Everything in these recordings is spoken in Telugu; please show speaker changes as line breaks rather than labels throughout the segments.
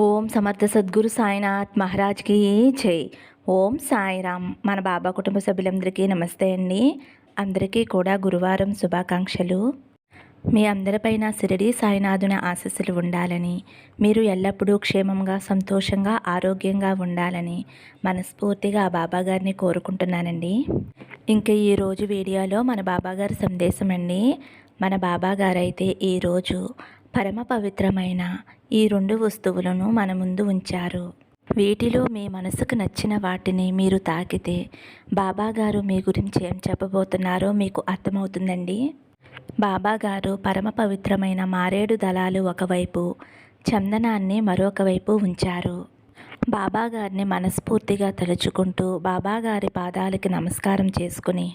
ఓం సమర్థ సద్గురు సాయినాథ్ మహారాజ్కి జై. ఓం సాయిరామ్. మన బాబా కుటుంబ సభ్యులందరికీ నమస్తే అండి. అందరికీ కూడా గురువారం శుభాకాంక్షలు. మీ అందరిపైన సిరిడి సాయినాథుని ఆశస్సులు ఉండాలని మీరు ఎల్లప్పుడూ క్షేమంగా సంతోషంగా ఆరోగ్యంగా ఉండాలని మనస్ఫూర్తిగా ఆ బాబా గారిని కోరుకుంటున్నానండి. ఇంకా ఈరోజు వీడియోలో మన బాబా గారి సందేశం అండి. మన బాబాగారైతే ఈరోజు పరమ పవిత్రమైన ఈ రెండు వస్తువులను మన ముందు ఉంచారు. వీటిలో మీ మనసుకు నచ్చిన వాటిని మీరు తాకితే బాబాగారు మీ గురించి ఏం చెప్పబోతున్నారో మీకు అర్థమవుతుందండి. బాబాగారు పరమ పవిత్రమైన మారేడు దళాలు ఒకవైపు చందనాన్ని మరొక వైపు ఉంచారు. బాబాగారిని మనస్ఫూర్తిగా తలుచుకుంటూ బాబాగారి పాదాలకి నమస్కారం చేసుకుని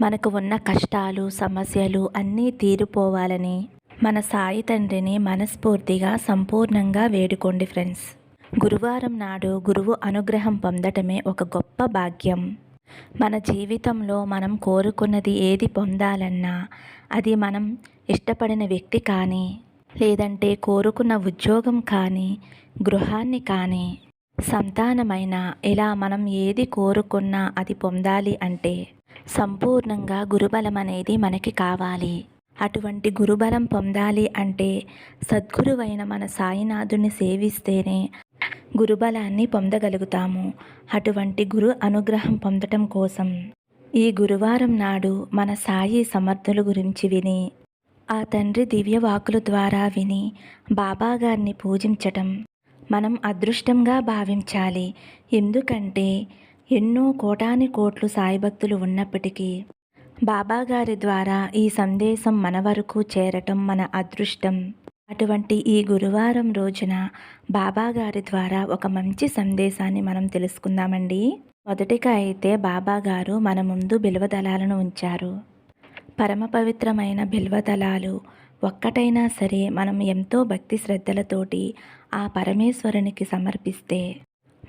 మనకు ఉన్న కష్టాలు సమస్యలు అన్నీ తీరిపోవాలని మన సాయి తండ్రిని మనస్ఫూర్తిగా సంపూర్ణంగా వేడుకోండి ఫ్రెండ్స్. గురువారం నాడు గురువు అనుగ్రహం పొందటమే ఒక గొప్ప భాగ్యం. మన జీవితంలో మనం కోరుకున్నది ఏది పొందాలన్నా అది మనం ఇష్టపడిన వ్యక్తి కానీ లేదంటే కోరుకున్న ఉద్యోగం కానీ గృహాన్ని కానీ సంతానమైన ఇలా మనం ఏది కోరుకున్నా అది పొందాలి అంటే సంపూర్ణంగా గురుబలం అనేది మనకి కావాలి. అటువంటి గురుబలం పొందాలి అంటే సద్గురువైన మన సాయినాథుని సేవిస్తేనే గురుబలాన్ని పొందగలుగుతాము. అటువంటి గురు అనుగ్రహం పొందటం కోసం ఈ గురువారం నాడు మన సాయి సమర్థుల గురించి విని ఆ తండ్రి దివ్యవాకుల ద్వారా విని బాబాగారిని పూజించటం మనం అదృష్టంగా భావించాలి. ఎందుకంటే ఎన్నో కోటాని కోట్లు సాయి భక్తులు ఉన్నప్పటికీ బాబాగారి ద్వారా ఈ సందేశం మన వరకు చేరటం మన అదృష్టం. అటువంటి ఈ గురువారం రోజున బాబాగారి ద్వారా ఒక మంచి సందేశాన్ని మనం తెలుసుకుందామండి. మొదటిగా అయితే బాబాగారు మన ముందు బిల్వదళాలను ఉంచారు. పరమ పవిత్రమైన బిల్వదళాలు ఒక్కటైనా సరే మనం ఎంతో భక్తి శ్రద్ధలతోటి ఆ పరమేశ్వరునికి సమర్పిస్తే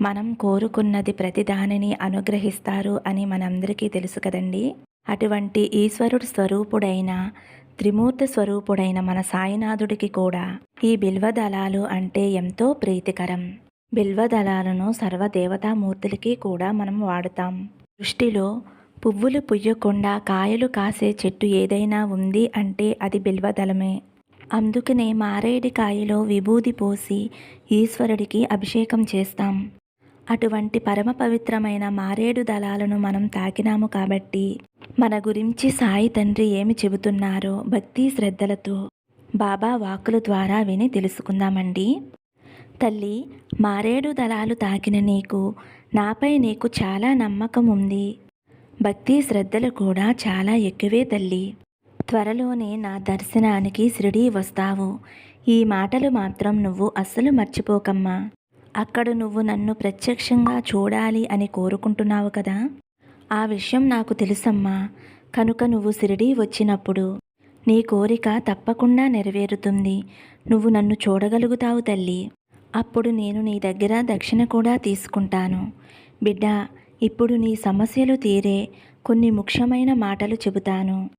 మనం కోరుకున్నది ప్రతి దానిని అనుగ్రహిస్తారు అని మనందరికీ తెలుసు కదండి. అటువంటి ఈశ్వరుడు స్వరూపుడైన త్రిమూర్తి స్వరూపుడైన మన సాయినాథుడికి కూడా ఈ బిల్వదళాలు అంటే ఎంతో ప్రీతికరం. బిల్వదళాలను సర్వదేవతామూర్తులకి కూడా మనం వాడుతాం. దృష్టిలో పువ్వులు పుయ్యకుండా కాయలు కాసే చెట్టు ఏదైనా ఉంది అంటే అది బిల్వదళమే. అందుకనే మారేడి కాయలో విభూది పోసి ఈశ్వరుడికి అభిషేకం చేస్తాం. అటువంటి పరమ పవిత్రమైన మారేడు దళాలను మనం తాకినాము కాబట్టి మన గురించి సాయి తండ్రి ఏమి చెబుతున్నారో భక్తి శ్రద్ధలతో బాబా వాక్కుల ద్వారా విని తెలుసుకుందామండి. తల్లి మారేడు దళాలు తాకిన నీకు నాపై నీకు చాలా నమ్మకం ఉంది. భక్తి శ్రద్ధలు కూడా చాలా ఎక్కువే తల్లి. త్వరలోనే నా దర్శనానికి షిరిడీ వస్తావు. ఈ మాటలు మాత్రం నువ్వు అస్సలు మర్చిపోకమ్మా. అక్కడ నువ్వు నన్ను ప్రత్యక్షంగా చూడాలి అని కోరుకుంటున్నావు కదా? ఆ విషయం నాకు తెలుసమ్మా. కనుక నువ్వు షిరిడీ వచ్చినప్పుడు నీ కోరిక తప్పకుండా నెరవేరుతుంది. నువ్వు నన్ను చూడగలుగుతావు తల్లి. అప్పుడు నేను నీ దగ్గర దక్షిణ కూడా తీసుకుంటాను. బిడ్డ ఇప్పుడు నీ సమస్యలు తీరే కొన్ని ముఖ్యమైన మాటలు చెబుతాను.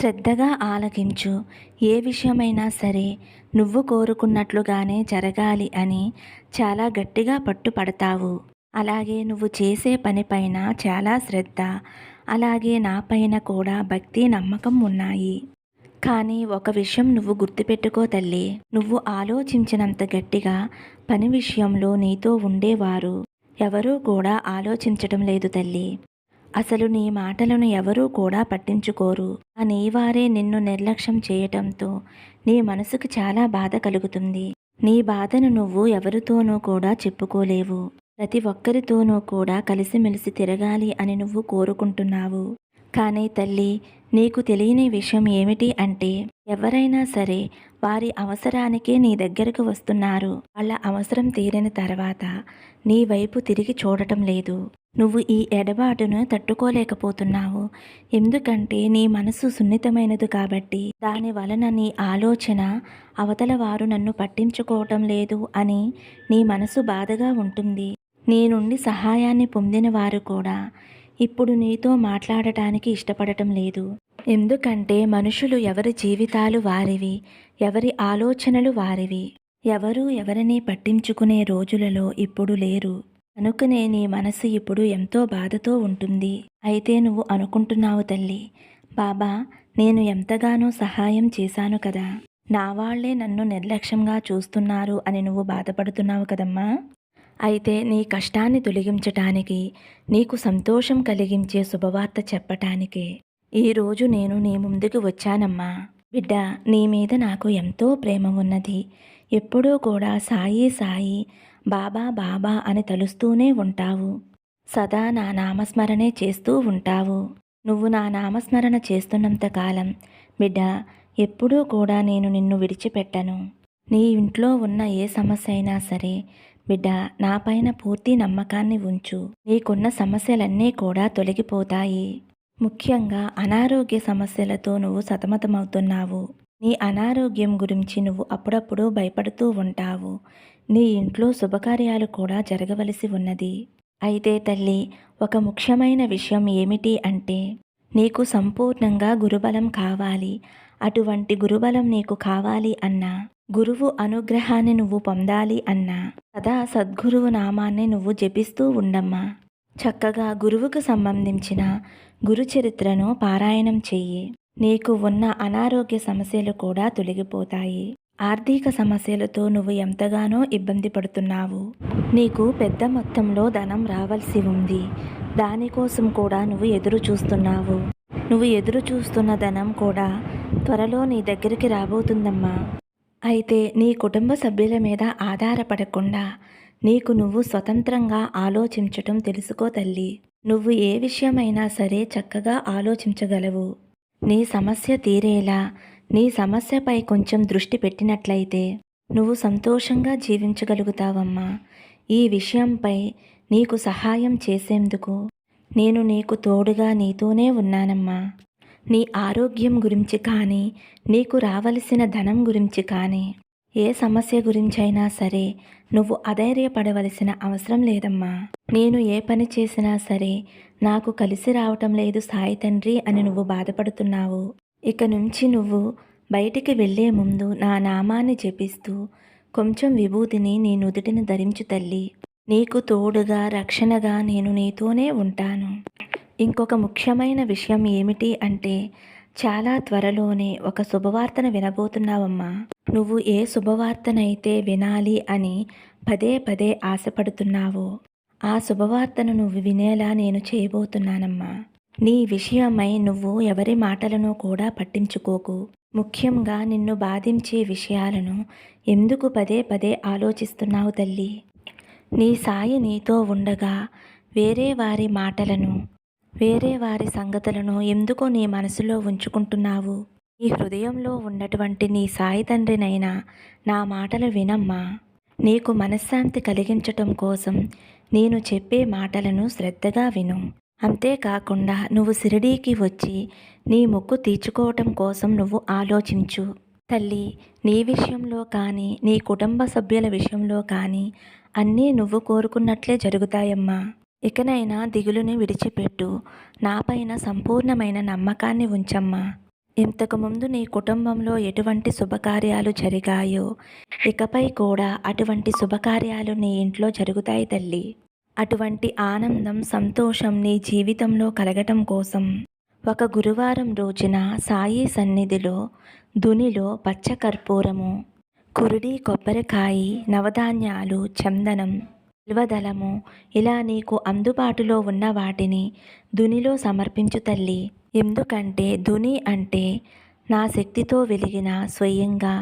శ్రద్ధగా ఆలకించు. ఏ విషయమైనా సరే నువ్వు కోరుకున్నట్లుగానే జరగాలి అని చాలా గట్టిగా పట్టుపడతావు. అలాగే నువ్వు చేసే పనిపైన చాలా శ్రద్ధ. అలాగే నాపైన కూడా భక్తి నమ్మకం ఉన్నాయి. కానీ ఒక విషయం నువ్వు గుర్తుపెట్టుకో తల్లి. నువ్వు ఆలోచించినంత గట్టిగా పని విషయంలో నీతో ఉండేవారు. ఎవరూ కూడా ఆలోచించటం లేదు తల్లి. అసలు నీ మాటలను ఎవరూ కూడా పట్టించుకోరు. ఆ నీవారే నిన్ను నిర్లక్ష్యం చేయటంతో నీ మనసుకు చాలా బాధ కలుగుతుంది. నీ బాధను నువ్వు ఎవరితోనూ కూడా చెప్పుకోలేవు. ప్రతి ఒక్కరితోనూ కూడా కలిసిమెలిసి తిరగాలి అని నువ్వు కోరుకుంటున్నావు. కానీ తల్లి నీకు తెలియని విషయం ఏమిటి అంటే ఎవరైనా సరే వారి అవసరానికే నీ దగ్గరకు వస్తున్నారు. వాళ్ళ అవసరం తీరిన తర్వాత నీ వైపు తిరిగి చూడటం లేదు. నువ్వు ఈ ఎడబాటును తట్టుకోలేకపోతున్నావు. ఎందుకంటే నీ మనసు సున్నితమైనది కాబట్టి దాని వలన నీ ఆలోచన అవతల వారు నన్ను పట్టించుకోవటం లేదు అని నీ మనసు బాధగా ఉంటుంది. నీ నుండి సహాయాన్ని పొందిన వారు కూడా ఇప్పుడు నీతో మాట్లాడటానికి ఇష్టపడటం లేదు. ఎందుకంటే మనుషులు ఎవరి జీవితాలు వారివి ఎవరి ఆలోచనలు వారివి. ఎవరూ ఎవరిని పట్టించుకునే రోజులలో ఇప్పుడు లేరు. కనుకనే నీ మనసు ఇప్పుడు ఎంతో బాధతో ఉంటుంది. అయితే నువ్వు అనుకుంటున్నావు తల్లి. బాబా నేను ఎంతగానో సహాయం చేశాను కదా. నా వాళ్ళే నన్ను నిర్లక్ష్యంగా చూస్తున్నారు అని నువ్వు బాధపడుతున్నావు కదమ్మా. అయితే నీ కష్టాన్ని తొలగించటానికి నీకు సంతోషం కలిగించే శుభవార్త చెప్పటానికే. ఈరోజు నేను నీ ముందుకు వచ్చానమ్మా. బిడ్డ నీ మీద నాకు ఎంతో ప్రేమ ఉన్నది. ఎప్పుడూ కూడా సాయి సాయి బాబా బాబా అని తలుస్తూనే ఉంటావు. సదా నా నామస్మరణే చేస్తూ ఉంటావు. నువ్వు నా నామస్మరణ చేస్తున్నంత కాలం బిడ్డ ఎప్పుడూ కూడా నేను నిన్ను విడిచిపెట్టను. నీ ఇంట్లో ఉన్న ఏ సమస్య అయినా సరే బిడ్డ నాపైన పూర్తి నమ్మకాన్ని ఉంచు. నీకున్న సమస్యలన్నీ కూడా తొలగిపోతాయి. ముఖ్యంగా అనారోగ్య సమస్యలతో నువ్వు సతమతమవుతున్నావు. నీ అనారోగ్యం గురించి నువ్వు అప్పుడప్పుడు భయపడుతూ ఉంటావు. నీ ఇంట్లో శుభకార్యాలు కూడా జరగవలసి ఉన్నది. అయితే తల్లి ఒక ముఖ్యమైన విషయం ఏమిటి అంటే నీకు సంపూర్ణంగా గురుబలం కావాలి. అటువంటి గురుబలం నీకు కావాలి అన్నా గురువు అనుగ్రహాన్ని నువ్వు పొందాలి అన్నా సదా సద్గురువు నామాన్ని నువ్వు జపిస్తూ ఉండమ్మా. చక్కగా గురువుకు సంబంధించిన గురు చరిత్రను పారాయణం చెయ్యి. నీకు ఉన్న అనారోగ్య సమస్యలు కూడా తొలగిపోతాయి. ఆర్థిక సమస్యలతో నువ్వు ఎంతగానో ఇబ్బంది పడుతున్నావు. నీకు పెద్ద మొత్తంలో ధనం రావాల్సి ఉంది. దానికోసం కూడా నువ్వు ఎదురు చూస్తున్నావు. నువ్వు ఎదురు చూస్తున్న ధనం కూడా త్వరలో నీ దగ్గరికి రాబోతుందమ్మా. అయితే నీ కుటుంబ సభ్యుల మీద ఆధారపడకుండా నీకు నువ్వు స్వతంత్రంగా ఆలోచించటం తెలుసుకో తల్లి. నువ్వు ఏ విషయమైనా సరే చక్కగా ఆలోచించగలవు. నీ సమస్య తీరేలా నీ సమస్యపై కొంచెం దృష్టి పెట్టినట్లయితే నువ్వు సంతోషంగా జీవించగలుగుతావమ్మా. ఈ విషయంపై నీకు సహాయం చేసేందుకు నేను నీకు తోడుగా నీతోనే ఉన్నానమ్మా. నీ ఆరోగ్యం గురించి కానీ నీకు రావలసిన ధనం గురించి కానీ ఏ సమస్య గురించైనా సరే నువ్వు అధైర్యపడవలసిన అవసరం లేదమ్మా. నేను ఏ పని చేసినా సరే నాకు కలిసి రావటం లేదు సాయి తండ్రి అని నువ్వు బాధపడుతున్నావు. ఇక నుంచి నువ్వు బయటికి వెళ్ళే ముందు నా నామాన్ని జపిస్తూ కొంచెం విభూతిని నీ నుదుటిని ధరించు తల్లి. నీకు తోడుగా రక్షణగా నేను నీతోనే ఉంటాను. ఇంకొక ముఖ్యమైన విషయం ఏమిటి అంటే చాలా త్వరలోనే ఒక శుభవార్తను వినబోతున్నావమ్మా. నువ్వు ఏ శుభవార్తనైతే వినాలి అని పదే పదే ఆశపడుతున్నావో ఆ శుభవార్తను నువ్వు వినేలా నేను చేయబోతున్నానమ్మా. నీ విషయమై నువ్వు ఎవరి మాటలను కూడా పట్టించుకోకు. ముఖ్యంగా నిన్ను బాధించే విషయాలను ఎందుకు పదే పదే ఆలోచిస్తున్నావు తల్లి? నీ సాయి నీతో ఉండగా వేరే వారి మాటలను వేరే వారి సంగతులను ఎందుకో నీ మనసులో ఉంచుకుంటున్నావు? ఈ హృదయంలో ఉన్నటువంటి నీ సాయి తండ్రినైనా నా మాటలు వినమ్మా. నీకు మనశ్శాంతి కలిగించటం కోసం నేను చెప్పే మాటలను శ్రద్ధగా విను. అంతేకాకుండా నువ్వు షిరిడీకి వచ్చి నీ మొక్కు తీర్చుకోవటం కోసం నువ్వు ఆలోచించు. తల్లి నీ విషయంలో కానీ నీ కుటుంబ సభ్యుల విషయంలో కానీ అన్నీ నువ్వు కోరుకున్నట్లే జరుగుతాయమ్మా. ఇకనైనా దిగులుని విడిచిపెట్టు. నాపైన సంపూర్ణమైన నమ్మకాన్ని ఉంచమ్మా. ఇంతకుముందు నీ కుటుంబంలో ఎటువంటి శుభకార్యాలు జరిగాయో ఇకపై కూడా అటువంటి శుభకార్యాలు నీ ఇంట్లో జరుగుతాయి తల్లి. అటువంటి ఆనందం సంతోషం నీ జీవితంలో కలగటం కోసం. ఒక గురువారం రోజున సాయి సన్నిధిలో దునిలో పచ్చకర్పూరము కురుడి కొబ్బరికాయి నవధాన్యాలు చందనం బిల్వదళము ఇలా నీకు అందుబాటులో ఉన్న వాటిని దునిలో సమర్పించు తల్లి. ఎందుకంటే దుని అంటే నా శక్తితో వెలిగిన స్వయంగా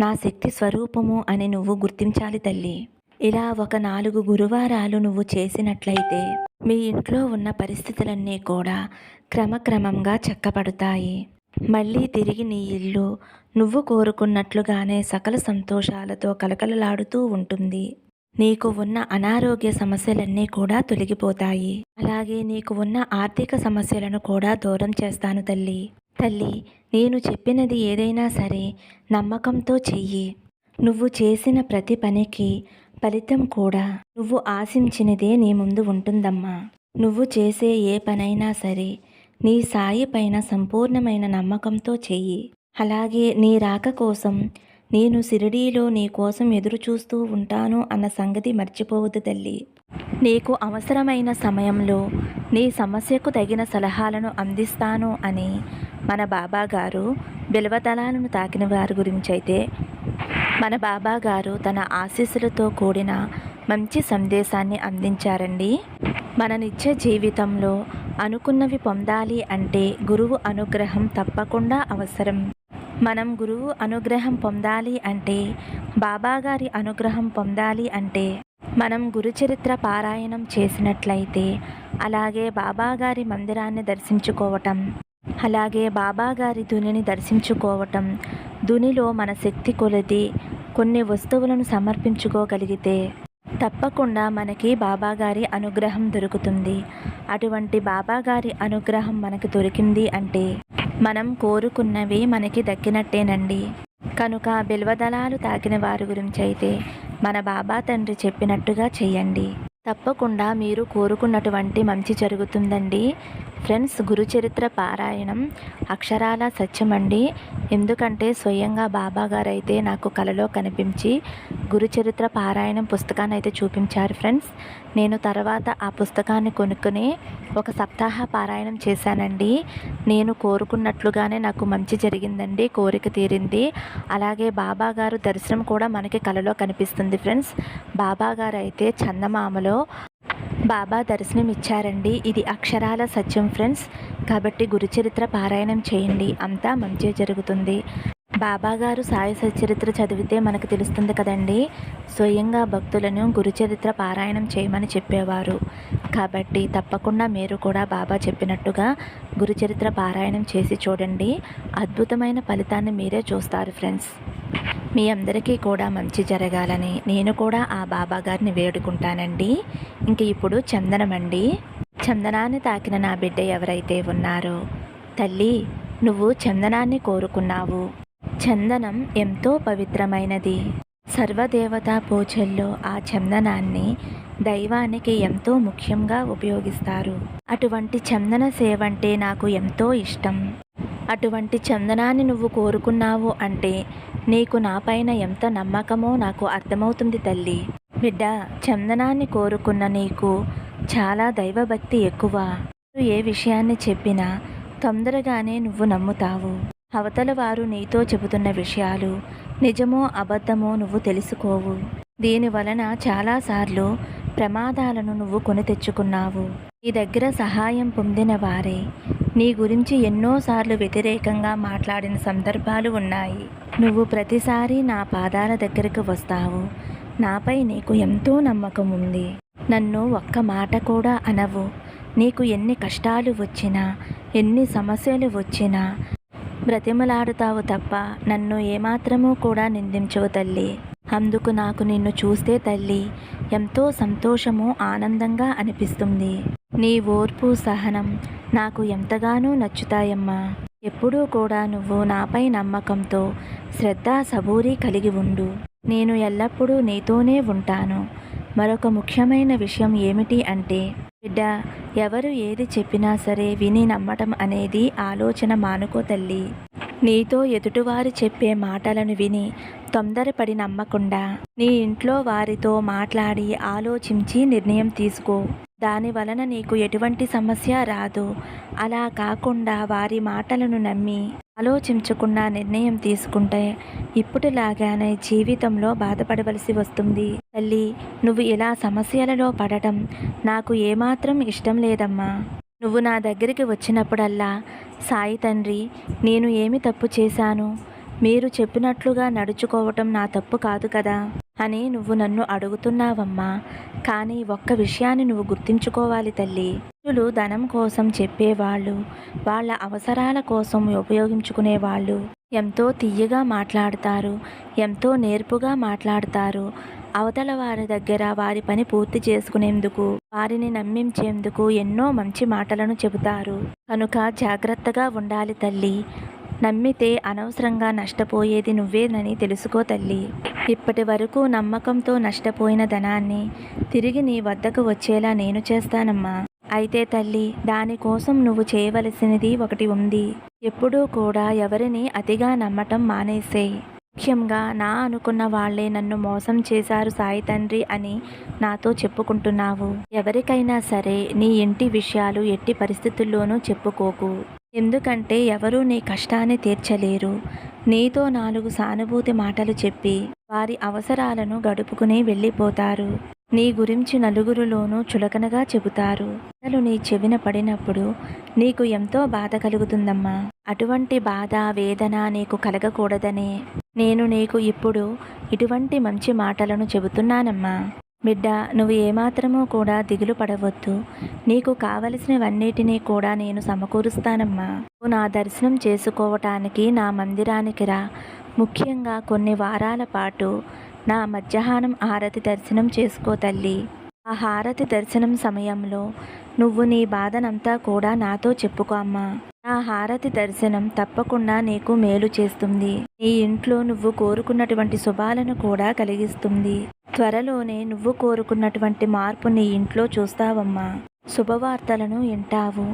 నా శక్తి స్వరూపము అని నువ్వు గుర్తించాలి తల్లి. ఇలా ఒక నాలుగు గురువారాలు నువ్వు చేసినట్లయితే మీ ఇంట్లో ఉన్న పరిస్థితులన్నీ కూడా క్రమక్రమంగా చక్కబడతాయి. మళ్ళీ తిరిగి నీ ఇల్లు నువ్వు కోరుకున్నట్లుగానే సకల సంతోషాలతో కలకలలాడుతూ ఉంటుంది. నీకు ఉన్న అనారోగ్య సమస్యలన్నీ కూడా తొలగిపోతాయి. అలాగే నీకు ఉన్న ఆర్థిక సమస్యలను కూడా దూరం చేస్తాను తల్లి. తల్లి నేను చెప్పినది ఏదైనా సరే నమ్మకంతో చెయ్యి. నువ్వు చేసిన ప్రతి పనికి ఫలితం కూడా నువ్వు ఆశించినదే నీ ముందు ఉంటుందమ్మా. నువ్వు చేసే ఏ పనైనా సరే నీ సాయి పైన సంపూర్ణమైన నమ్మకంతో చెయ్యి. అలాగే నీ రాక కోసం నేను సిరిడీలో నీ కోసం ఎదురు చూస్తూ ఉంటాను అన్న సంగతి మర్చిపోవద్దు తల్లి. నీకు అవసరమైన సమయంలో నీ సమస్యకు తగిన సలహాలను అందిస్తాను అని మన బాబా గారు బిల్వదళాలను తాకిన వారి గురించి అయితే మన బాబా గారు తన ఆశీస్సులతో కూడిన మంచి సందేశాన్ని అందించారండి. మన నిత్య జీవితంలో అనుకున్నవి పొందాలి అంటే గురువు అనుగ్రహం తప్పకుండా అవసరం. మనం గురువు అనుగ్రహం పొందాలి అంటే బాబాగారి అనుగ్రహం పొందాలి అంటే మనం గురుచరిత్ర పారాయణం చేసినట్లయితే అలాగే బాబాగారి మందిరాన్ని దర్శించుకోవటం అలాగే బాబాగారి దునిని ధునిని దర్శించుకోవటం ధునిలో మన శక్తి కొలది కొన్ని వస్తువులను సమర్పించుకోగలిగితే తప్పకుండా మనకి బాబాగారి అనుగ్రహం దొరుకుతుంది. అటువంటి బాబాగారి అనుగ్రహం మనకు దొరికింది అంటే మనం కోరుకున్నవి మనకి దక్కినట్టేనండి. కనుక బిల్వదళాలు తాకిన వారి గురించి అయితే మన బాబా తండ్రి చెప్పినట్టుగా చేయండి తప్పకుండా మీరు కోరుకున్నటువంటి మంచి జరుగుతుందండి. ఫ్రెండ్స్ గురుచరిత్ర పారాయణం అక్షరాల సత్యమండి. ఎందుకంటే స్వయంగా బాబా గారు అయితే నాకు కలలో కనిపించి గురుచరిత్ర పారాయణం పుస్తకాన్ని అయితే చూపించారు ఫ్రెండ్స్. నేను తర్వాత ఆ పుస్తకాన్ని కొనుక్కుని ఒక సప్తాహ పారాయణం చేశానండి. నేను కోరుకున్నట్లుగానే నాకు మంచి జరిగిందండి కోరిక తీరింది. అలాగే బాబా గారు దర్శనం కూడా మనకి కలలో కనిపిస్తుంది ఫ్రెండ్స్. బాబా గారు అయితే చందమామలో బాబా దర్శనం ఇచ్చారండి ఇది అక్షరాల సత్యం ఫ్రెండ్స్. కాబట్టి గురుచరిత్ర పారాయణం చేయండి. అంతా మంచి జరుగుతుంది. బాబా గారు సాయి సచరిత్ర చదివితే మనకు తెలుస్తుంది కదండి. స్వయంగా భక్తులను గురుచరిత్ర పారాయణం చేయమని చెప్పేవారు. కాబట్టి తప్పకుండా మీరు కూడా బాబా చెప్పినట్టుగా గురుచరిత్ర పారాయణం చేసి చూడండి. అద్భుతమైన ఫలితాన్ని మీరే చూస్తారు ఫ్రెండ్స్. మీ అందరికీ కూడా మంచి జరగాలని నేను కూడా ఆ బాబా గారిని వేడుకుంటానండి. ఇంక ఇప్పుడు చందనమండి. చందనాన్ని తాకిన నా బిడ్డ ఎవరైతే ఉన్నారో తల్లి నువ్వు చందనాన్ని కోరుకున్నావు. చందనం ఎంతో పవిత్రమైనది. సర్వదేవతా పూజల్లో ఆ చందనాన్ని దైవానికి ఎంతో ముఖ్యంగా ఉపయోగిస్తారు. అటువంటి చందన సేవ అంటే నాకు ఎంతో ఇష్టం. అటువంటి చందనాన్ని నువ్వు కోరుకున్నావు అంటే నీకు నాపైన ఎంత నమ్మకమో నాకు అర్థమవుతుంది తల్లి. బిడ్డ చందనాన్ని కోరుకున్న నీకు చాలా దైవభక్తి ఎక్కువ. నువ్వు ఏ విషయాన్ని చెప్పినా తొందరగానే నువ్వు నమ్ముతావు. అవతల వారు నీతో చెబుతున్న విషయాలు నిజమో అబద్ధమో నువ్వు తెలుసుకోవు. దీని వలన చాలాసార్లు ప్రమాదాలను నువ్వు కొని తెచ్చుకున్నావు. నీ దగ్గర సహాయం పొందిన వారే నీ గురించి ఎన్నోసార్లు వ్యతిరేకంగా మాట్లాడిన సందర్భాలు ఉన్నాయి. నువ్వు ప్రతిసారి నా పాదాల దగ్గరకు వస్తావు. నాపై నీకు ఎంతో నమ్మకం ఉంది. నన్ను ఒక్క మాట కూడా అనవు. నీకు ఎన్ని కష్టాలు వచ్చినా ఎన్ని సమస్యలు వచ్చినా బ్రతిమలాడుతావు తప్ప నన్ను ఏమాత్రమూ కూడా నిందించవు తల్లి. అందుకు నాకు నిన్ను చూస్తే తల్లి ఎంతో సంతోషము ఆనందంగా అనిపిస్తుంది. నీ ఓర్పు సహనం నాకు ఎంతగానో నచ్చుతాయమ్మా. ఎప్పుడూ కూడా నువ్వు నాపై నమ్మకంతో శ్రద్ధ సబూరి కలిగి ఉండు. నేను ఎల్లప్పుడూ నీతోనే ఉంటాను. మరొక ముఖ్యమైన విషయం ఏమిటి అంటే బిడ్డ ఎవరు ఏది చెప్పినా సరే విని నమ్మటం అనేది ఆలోచన మానుకో తల్లి. నీతో ఎదుటివారు చెప్పే మాటలను విని తొందరపడి నమ్మకుండా నీ ఇంట్లో వారితో మాట్లాడి ఆలోచించి నిర్ణయం తీసుకో. దాని వలన నీకు ఎటువంటి సమస్య రాదు. అలా కాకుండా వారి మాటలను నమ్మి ఆలోచించకుండా నిర్ణయం తీసుకుంటే ఇప్పటిలాగానే జీవితంలో బాధపడవలసి వస్తుంది. తల్లి నువ్వు ఇలా సమస్యలలో పడటం నాకు ఏమాత్రం ఇష్టం లేదమ్మా. నువ్వు నా దగ్గరికి వచ్చినప్పుడల్లా సాయి తండ్రి నేను ఏమి తప్పు చేశాను? మీరు చెప్పినట్లుగా నడుచుకోవటం నా తప్పు కాదు కదా? అని నువ్వు నన్ను అడుగుతున్నావమ్మా. కానీ ఒక్క విషయాన్ని నువ్వు గుర్తుంచుకోవాలి తల్లి. మనుషులు ధనం కోసం చెప్పేవాళ్ళు వాళ్ళ అవసరాల కోసం ఉపయోగించుకునేవాళ్ళు ఎంతో తీయగా మాట్లాడతారు ఎంతో నేర్పుగా మాట్లాడతారు. అవతల వారి దగ్గర వారి పని పూర్తి చేసుకునేందుకు వారిని నమ్మించేందుకు ఎన్నో మంచి మాటలను చెబుతారు. కనుక జాగ్రత్తగా ఉండాలి తల్లి. నమ్మితే అనవసరంగా నష్టపోయేది నువ్వేనని తెలుసుకో తల్లి. ఇప్పటి వరకు నమ్మకంతో నష్టపోయిన ధనాన్ని తిరిగి నీ వద్దకు వచ్చేలా నేను చేస్తానమ్మా. అయితే తల్లి దానికోసం నువ్వు చేయవలసినది ఒకటి ఉంది. ఎప్పుడూ కూడా ఎవరిని అతిగా నమ్మటం మానేసేయి. ముఖ్యంగా నా అనుకున్న వాళ్ళే నన్ను మోసం చేశారు సాయి తండ్రి అని నాతో చెప్పుకుంటున్నావు. ఎవరికైనా సరే నీ ఇంటి విషయాలు ఎట్టి పరిస్థితుల్లోనూ చెప్పుకోకు. ఎందుకంటే ఎవరూ నీ కష్టాన్ని తీర్చలేరు. నీతో నాలుగు సానుభూతి మాటలు చెప్పి వారి అవసరాలను గడుపుకుని వెళ్ళిపోతారు. నీ గురించి నలుగురిలోనూ చులకనగా చెబుతారు. అసలు నీ చెవిన పడినప్పుడు నీకు ఎంతో బాధ కలుగుతుందమ్మా. అటువంటి బాధ వేదన నీకు కలగకూడదనే. నేను నీకు ఇప్పుడు ఇటువంటి మంచి మాటలను చెబుతున్నానమ్మా. బిడ్డ నువ్వు ఏమాత్రమూ కూడా దిగులు పడవద్దు. నీకు కావలసినవన్నిటినీ కూడా నేను సమకూరుస్తానమ్మా. నువ్వు నా దర్శనం చేసుకోవటానికి నా మందిరానికి రా. ముఖ్యంగా కొన్ని వారాల పాటు నా మధ్యాహ్నం ఆరతి దర్శనం చేసుకో తల్లి. ఆ హారతి దర్శనం సమయంలో నువ్వు నీ బాధనంతా కూడా నాతో చెప్పుకో అమ్మా. నా హారతి దర్శనం తప్పకుండా నీకు మేలు చేస్తుంది. నీ ఇంట్లో నువ్వు కోరుకున్నటువంటి శుభాలను కూడా కలిగిస్తుంది. త్వరలోనే నువ్వు కోరుకున్నటువంటి మార్పు నీ ఇంట్లో చూస్తావమ్మా. శుభవార్తలను వింటావు.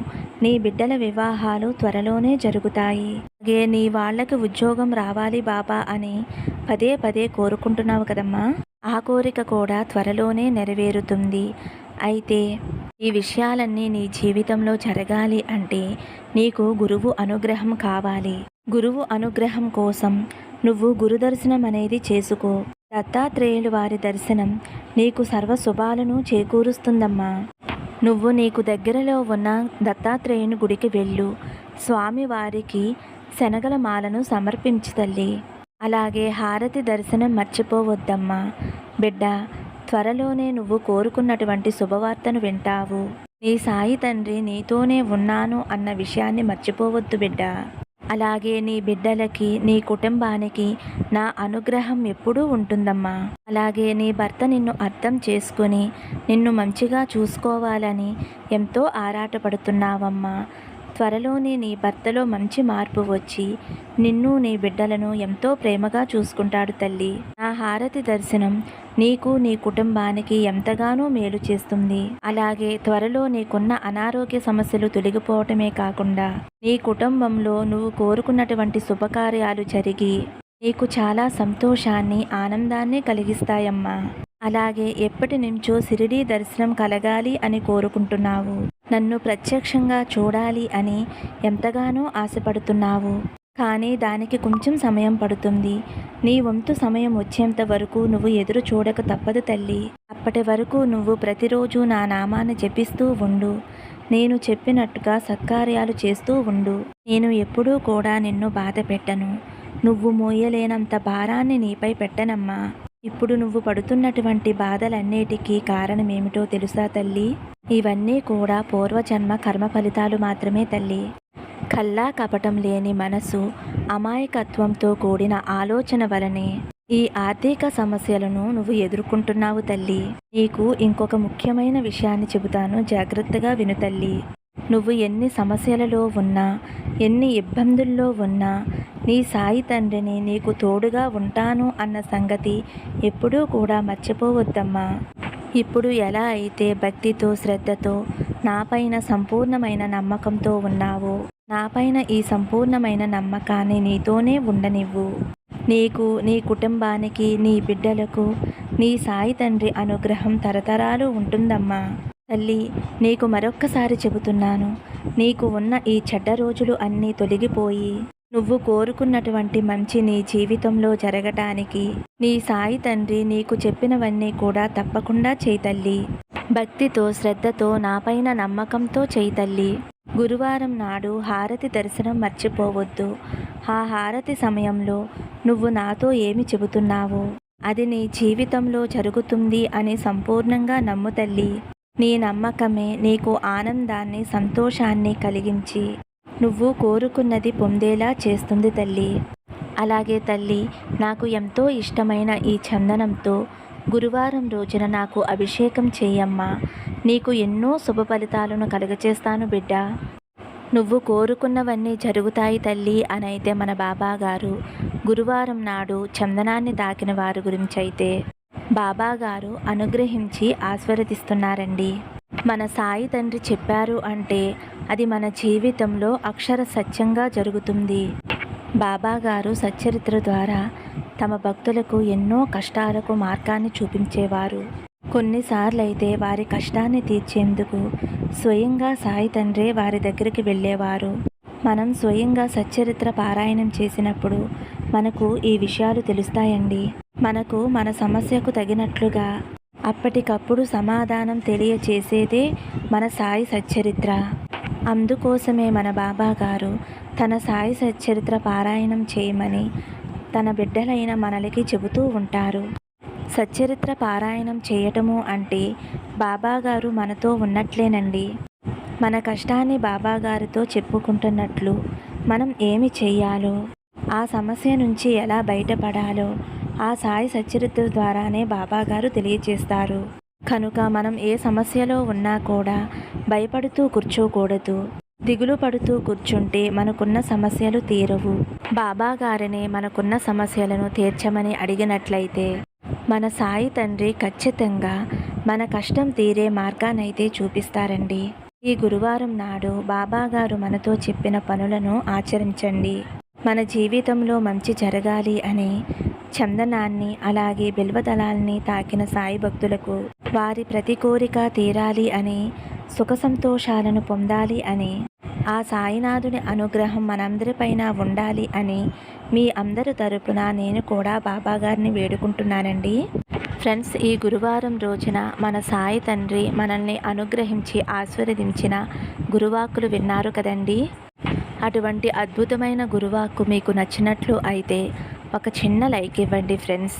నీ బిడ్డల వివాహాలు త్వరలోనే జరుగుతాయి. అలాగే నీ వాళ్ళకి ఉద్యోగం రావాలి బాబా అని పదే పదే కోరుకుంటున్నావు కదమ్మా. ఆ కోరిక కూడా త్వరలోనే నెరవేరుతుంది. అయితే ఈ విషయాలన్నీ నీ జీవితంలో జరగాలి అంటే నీకు గురువు అనుగ్రహం కావాలి. గురువు అనుగ్రహం కోసం నువ్వు గురుదర్శనం అనేది చేసుకో. దత్తాత్రేయులు వారి దర్శనం నీకు సర్వ శుభాలను చేకూరుస్తుందమ్మా. నువ్వు నీకు దగ్గరలో ఉన్న దత్తాత్రేయుని గుడికి వెళ్ళు. స్వామివారికి శనగల మాలను సమర్పించు తల్లి. అలాగే హారతి దర్శనం మర్చిపోవద్దమ్మా. బిడ్డ త్వరలోనే నువ్వు కోరుకున్నటువంటి శుభవార్తను వింటావు. నీ సాయి తండ్రి నీతోనే ఉన్నాను అన్న విషయాన్ని మర్చిపోవద్దు బిడ్డ. అలాగే నీ బిడ్డలకి నీ కుటుంబానికి నా అనుగ్రహం ఎప్పుడూ ఉంటుందమ్మా. అలాగే నీ భర్త నిన్ను అర్థం చేసుకుని నిన్ను మంచిగా చూసుకోవాలని ఎంతో ఆరాటపడుతున్నావమ్మా. త్వరలోనే నీ భర్తలో మంచి మార్పు వచ్చి నిన్ను నీ బిడ్డలను ఎంతో ప్రేమగా చూసుకుంటాడు తల్లి. హారతి దర్శనం నీకు నీ కుటుంబానికి ఎంతగానో మేలు చేస్తుంది. అలాగే త్వరలో నీకున్న అనారోగ్య సమస్యలు తొలగిపోవటమే కాకుండా నీ కుటుంబంలో నువ్వు కోరుకున్నటువంటి శుభకార్యాలు జరిగి నీకు చాలా సంతోషాన్ని ఆనందాన్ని కలిగిస్తాయమ్మా. అలాగే ఎప్పటి నుంచో సిరిడి దర్శనం కలగాలి అని కోరుకుంటున్నావు. నన్ను ప్రత్యక్షంగా చూడాలి అని ఎంతగానో ఆశపడుతున్నావు. కానీ దానికి కొంచెం సమయం పడుతుంది. నీ వంతు సమయం వచ్చేంత వరకు నువ్వు ఎదురు చూడక తప్పదు తల్లి. అప్పటి వరకు నువ్వు ప్రతిరోజు నా నామాన్ని జపిస్తూ ఉండు. నేను చెప్పినట్టుగా సత్కార్యాలు చేస్తూ ఉండు. నేను ఎప్పుడూ కూడా నిన్ను బాధ పెట్టను. నువ్వు మోయలేనంత భారాన్ని నీపై పెట్టనమ్మా. ఇప్పుడు నువ్వు పడుతున్నటువంటి బాధలన్నిటికీ కారణమేమిటో తెలుసా తల్లి? ఇవన్నీ కూడా పూర్వజన్మ కర్మ ఫలితాలు మాత్రమే తల్లి. కల్లా కపటం లేని మనసు అమాయకత్వంతో కూడిన ఆలోచన వలనే ఈ ఆర్థిక సమస్యలను నువ్వు ఎదుర్కొంటున్నావు తల్లి. నీకు ఇంకొక ముఖ్యమైన విషయాన్ని చెబుతాను. జాగ్రత్తగా విను తల్లి. నువ్వు ఎన్ని సమస్యలలో ఉన్నా ఎన్ని ఇబ్బందుల్లో ఉన్నా నీ సాయి తండ్రిని నీకు తోడుగా ఉంటాను అన్న సంగతి ఎప్పుడూ కూడా మర్చిపోవద్దమ్మా. ఇప్పుడు ఎలా అయితే భక్తితో శ్రద్ధతో నాపైన సంపూర్ణమైన నమ్మకంతో ఉన్నావో నాపైన ఈ సంపూర్ణమైన నమ్మకాన్ని నీతోనే ఉండనివ్వు. నీకు నీ కుటుంబానికి నీ బిడ్డలకు నీ సాయి తండ్రి అనుగ్రహం తరతరాలు ఉంటుందమ్మా. తల్లి నీకు మరొక్కసారి చెబుతున్నాను. నీకు ఉన్న ఈ చెడ్డ రోజులు అన్నీ తొలగిపోయి నువ్వు కోరుకున్నటువంటి మంచి నీ జీవితంలో జరగటానికి నీ సాయి తండ్రి నీకు చెప్పినవన్నీ కూడా తప్పకుండా చేతల్లి భక్తితో శ్రద్ధతో నాపైన నమ్మకంతో చేతల్లి గురువారం నాడు హారతి దర్శనం మర్చిపోవద్దు. ఆ హారతి సమయంలో నువ్వు నాతో ఏమి చెబుతున్నావు? అది నీ జీవితంలో జరుగుతుంది అని సంపూర్ణంగా నమ్ము తల్లి. నీ నమ్మకమే నీకు ఆనందాన్ని సంతోషాన్ని కలిగించి నువ్వు కోరుకున్నది పొందేలా చేస్తుంది తల్లి. అలాగే తల్లి నాకు ఎంతో ఇష్టమైన ఈ చందనంతో గురువారం రోజున నాకు అభిషేకం చేయమ్మా. నీకు ఎన్నో శుభ ఫలితాలను కలుగచేస్తాను బిడ్డ. నువ్వు కోరుకున్నవన్నీ జరుగుతాయి తల్లి అని అయితే మన బాబా గారు గురువారం నాడు చందనాన్ని తాకిన వారి గురించి అయితే బాబా గారు అనుగ్రహించి ఆస్వాదిస్తున్నారండి మన సాయి తండ్రి చెప్పారు అంటే అది మన జీవితంలో అక్షర సత్యంగా జరుగుతుంది. బాబాగారు సచ్చరిత్ర ద్వారా తమ భక్తులకు ఎన్నో కష్టాలకు మార్గాన్ని చూపించేవారు. కొన్నిసార్లు అయితే వారి కష్టాన్ని తీర్చేందుకు స్వయంగా సాయి తండ్రే వారి దగ్గరికి వెళ్ళేవారు. మనం స్వయంగా సచ్చరిత్ర పారాయణం చేసినప్పుడు మనకు ఈ విషయాలు తెలుస్తాయండి. మనకు మన సమస్యకు తగినట్లుగా అప్పటికప్పుడు సమాధానం తెలియచేసేదే మన సాయి సచ్చరిత్ర. అందుకోసమే మన బాబా గారు తన సాయి సచ్చరిత్ర పారాయణం చేయమని తన బిడ్డలైన మనలకి చెబుతూ ఉంటారు. సచ్చరిత్ర పారాయణం చేయటము అంటే బాబాగారు మనతో ఉన్నట్లేనండి. మన కష్టాన్ని బాబాగారితో చెప్పుకుంటున్నట్లు మనం ఏమి చేయాలో ఆ సమస్య నుంచి ఎలా బయటపడాలో ఆ సాయి సచ్చరిత్ర ద్వారానే బాబాగారు తెలియజేస్తారు. కనుక మనం ఏ సమస్యలో ఉన్నా కూడా భయపడుతూ కూర్చోకూడదు. దిగులు పడుతూ కూర్చుంటే మనకున్న సమస్యలు తీరవు. బాబా గారిని మనకున్న సమస్యలను తీర్చమని అడిగినట్లయితే మన సాయి తండ్రి ఖచ్చితంగా మన కష్టం తీరే మార్గానైతే చూపిస్తారండి. ఈ గురువారం నాడు బాబా గారు మనతో చెప్పిన పనులను ఆచరించండి. మన జీవితంలో మంచి జరగాలి అని చందనాన్ని అలాగే బిల్వదళాల్ని తాకిన సాయి భక్తులకు వారి ప్రతి కోరిక తీరాలి అని సుఖ సంతోషాలను పొందాలి అని ఆ సాయినాథుని అనుగ్రహం మనందరిపైన ఉండాలి అని మీ అందరి తరపున నేను కూడా బాబా గారిని వేడుకుంటున్నానండి. ఫ్రెండ్స్ ఈ గురువారం రోజున మన సాయి తండ్రి మనల్ని అనుగ్రహించి ఆశీర్వదించిన గురువాకులు విన్నారు కదండి. అటువంటి అద్భుతమైన గురువాక్కు మీకు నచ్చినట్లు అయితే ఒక చిన్న లైక్ ఇవ్వండి ఫ్రెండ్స్.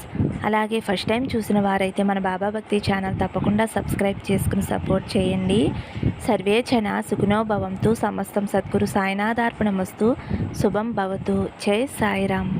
అలాగే ఫస్ట్ టైం చూసిన వారైతే మన బాబా భక్తి ఛానల్ తప్పకుండా సబ్స్క్రైబ్ చేసుకుని సపోర్ట్ చేయండి. సర్వేచన సుఖనోభవంతో సమస్తం సద్గురు సాయినాథార్పణమస్తు శుభం భవతు. జై సాయిరామ్.